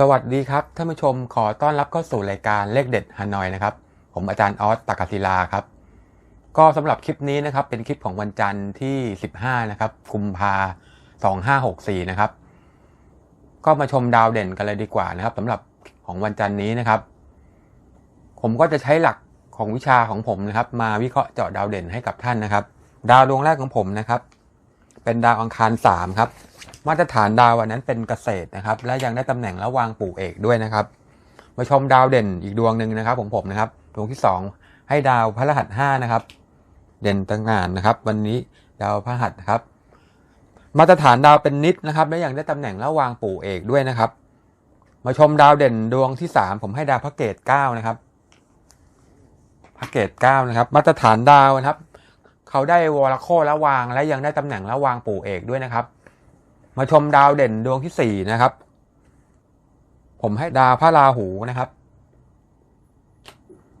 สวัสดีครับท่านผู้ชมขอต้อนรับเข้าสู่รายการเลขเด็ดฮานอยนะครับ ผมอาจารย์ออสตากศิลาครับ ก็สำหรับคลิปนี้นะครับ เป็นคลิปของวันจันทร์ที่ 15 นะครับกุมภา2564 นะครับ ก็มาชมดาวเด่นกันเลยดีกว่านะครับสำหรับของวันจันทร์นี้นะครับ ผมก็จะใช้หลักของวิชาของผมนะครับ มาวิเคราะห์เจาะดาวเด่นให้กับท่านนะครับ ดาวดวงแรกของผมนะครับ เป็นดาวอังคาร3ครับ มาตรฐานดาวอันนั้นเป็นเกษตรนะครับ และยังได้ตำแหน่งระวางปู่เอกด้วยนะครับมาชมดาวเด่นอีกดวงหนึ่งนะครับของผมนะครับดวงที่ 2 ให้ดาวพฤหัส5นะครับ เด่นตั้งงานนะครับ วันนี้ดาวพฤหัสครับ มาตรฐานดาวเป็นนิดนะครับ และยังได้ตำแหน่งระวางปู่เอกด้วยนะครับ มาชมดาวเด่นดวงที่ 3 ผมให้ดาวพระเกต9นะครับพระเกต9นะครับ มาตรฐานดาวนะครับ เขาได้วอลโคระวางและยังได้ตำแหน่งระวางปู่เอกด้วยนะครับ มาชมดาวเด่นดวงที่สี่นะครับ ผมให้ดาวพระราหูนะครับ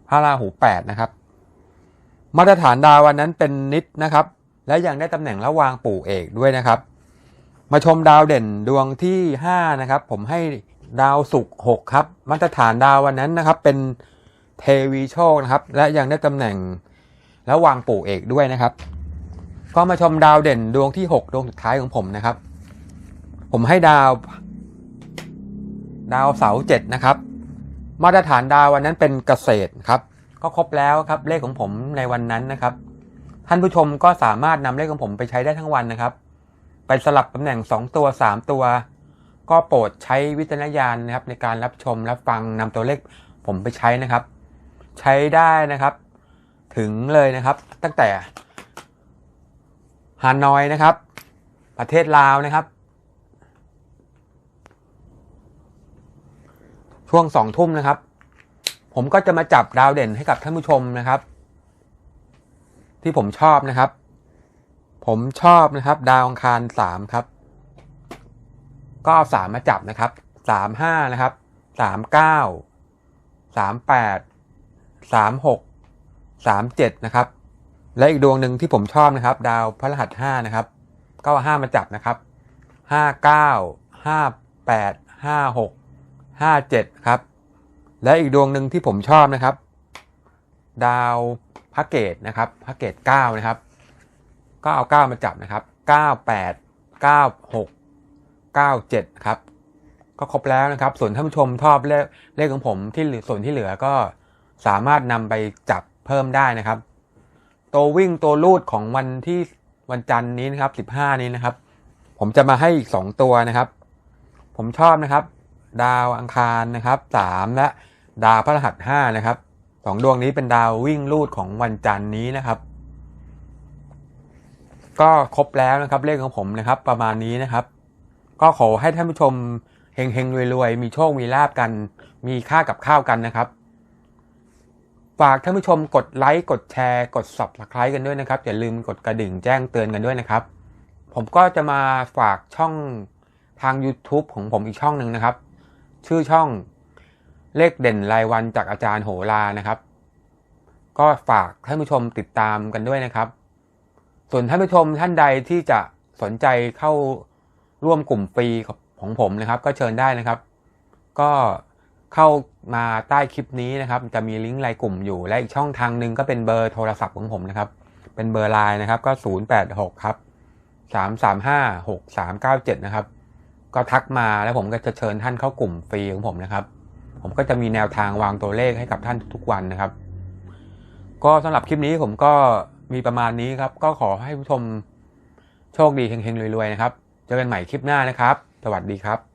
พระราหูแปดนะครับ มาตรฐานดาววันนั้นเป็นนิดนะครับ และยังได้ตำแหน่งระวางปู่เอกด้วยนะครับ มาชมดาวเด่นดวงที่ห้านะครับ ผมให้ดาวศุกร์หกครับ มาตรฐานดาววันนั้นนะครับ เป็นเทวีโชคนะครับ และยังได้ตำแหน่งระวางปู่เอกด้วยนะครับก็มาชมดาวเด่นดวงที่หกดวงสุดท้ายของผมนะครับ ผมให้ดาว ดาวเสาร์เจ็ดนะครับ มาตรฐานดาววันนั้นเป็นเกษตรครับ ก็ครบแล้วครับเลขของผมในวันนั้นนะครับ ท่านผู้ชมก็สามารถนำเลขของผมไปใช้ได้ทั้งวันนะครับ ไปสลับตำแหน่ง 2 ตัว 3 ตัว ก็โปรดใช้วิจารณญาณนะครับ ในการรับชมรับฟังนำตัวเลขผมไปใช้นะครับ ใช้ได้นะครับ ถึงเลยนะครับ ตั้งแต่ฮานอยนะครับ ประเทศลาวนะครับ ช่วงสองทุ่มนะครับ ผมก็จะมาจับดาวเด่นให้กับท่านผู้ชมนะครับ ที่ผมชอบนะครับ ผมชอบนะครับ ดาวอังคารสามครับ ก็เอาสามมาจับนะครับสามห้านะครับสามเก้าสามแปดสามหกสามเจ็ดนะครับ และอีกดวงหนึ่งที่ผมชอบนะครับ ดาวพฤหัสห้านะครับก็เอาห้ามาจับนะครับห้าเก้าห้าแปดห้าหก ห้าเจ็ดครับ และอีกดวงหนึ่งที่ผมชอบนะครับ ดาวพระเกตนะครับพระเกตเก้านะครับ ก็เอาเก้ามาจับนะครับเก้าแปดเก้าหกเก้าเจ็ดครับ ก็ครบแล้วนะครับ ส่วนท่านผู้ชมชอบเลขเลขของผมที่ส่วนที่เหลือก็สามารถนำไปจับเพิ่มได้นะครับ ตัววิ่งตัวลูดของวันที่วันจันทร์นี้นะครับสิบห้านี้นะครับ ผมจะมาให้อีกสองตัวนะครับ ผมชอบนะครับ ดาวอังคารนะครับสามและดาวพฤหัสห้านะครับสองดวงนี้เป็นดาววิ่งลูดของวันจันทร์นี้นะครับ ก็ครบแล้วนะครับเลขของผมนะครับ ประมาณนี้นะครับ ก็ขอให้ท่านผู้ชมเฮงเฮงรวยๆ มีโชค มีลาบกัน มีค่ากับข้าวกันนะครับ ฝากท่านผู้ชมกดไลค์กดแชร์กด subscribe กันด้วยนะครับ อย่าลืมกดกระดิ่งแจ้งเตือนกันด้วยนะครับ ผมก็จะมาฝากช่องทาง YouTube ของผมอีกช่องหนึ่งนะครับ ชื่อช่องเลขเด่นรายวันจากอาจารย์โหรานะครับ ก็ฝากท่านผู้ชมติดตามกันด้วยนะครับ ส่วนท่านผู้ชมท่านใดที่จะสนใจเข้าร่วมกลุ่มฟรีของผมนะครับ ก็เชิญได้นะครับ ก็เข้ามาใต้คลิปนี้นะครับ จะมีลิงก์รายกลุ่มอยู่และอีกช่องทางหนึ่งก็เป็นเบอร์โทรศัพท์ของผมนะครับ เป็นเบอร์ไลน์นะครับก็ 086 ครับ 335 6397 นะครับ ก็ทักมาแล้วผมก็จะเชิญท่านเข้ากลุ่มฟรีของผมนะครับ ผมก็จะมีแนวทางวางตัวเลขให้กับท่านทุกๆวันนะครับ ก็สำหรับคลิปนี้ผมก็มีประมาณนี้ครับ ก็ขอให้ผู้ชมโชคดีเฮงๆรวยๆนะครับ เจอกันใหม่คลิปหน้านะครับ สวัสดีครับ